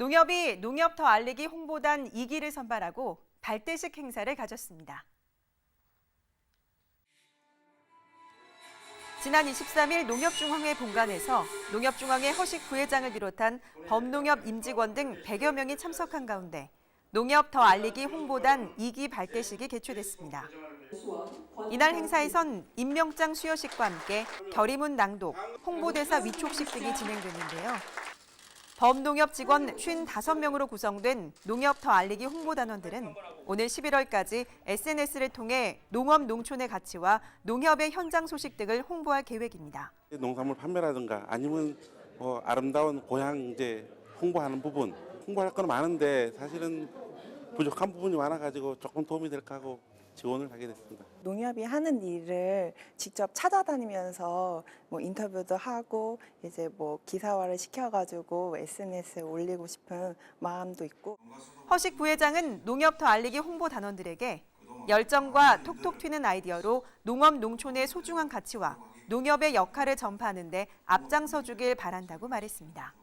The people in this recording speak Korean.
농협이 농협 더 알리기 홍보단 2기를 선발하고 발대식 행사를 가졌습니다. 지난 23일 농협중앙회 본관에서 농협중앙회 허식 부회장을 비롯한 범농협 임직원 등 100여 명이 참석한 가운데 농협 더 알리기 홍보단 2기 발대식이 개최됐습니다. 이날 행사에선 임명장 수여식과 함께 결의문 낭독, 홍보대사 위촉식 등이 진행됐는데요. 범농협 직원 55명으로 구성된 농협 더 알리기 홍보단원들은 오늘 11월까지 SNS를 통해 농업 농촌의 가치와 농협의 현장 소식 등을 홍보할 계획입니다. 농산물 판매라든가 아니면 뭐 아름다운 고향 이제 홍보하는 부분 홍보할 건 많은데 사실은 부족한 부분이 많아가지고 조금 도움이 될까 하고 지원을 하게 됐습니다. 농협이 하는 일을 직접 찾아다니면서 뭐 인터뷰도 하고 이제 뭐 기사화를 시켜가지고 SNS에 올리고 싶은 마음도 있고 허식 부회장은 농협 더 알리기 홍보 단원들에게 열정과 톡톡 튀는 아이디어로 농업 농촌의 소중한 가치와 농협의 역할을 전파하는 데 앞장서 주길 바란다고 말했습니다.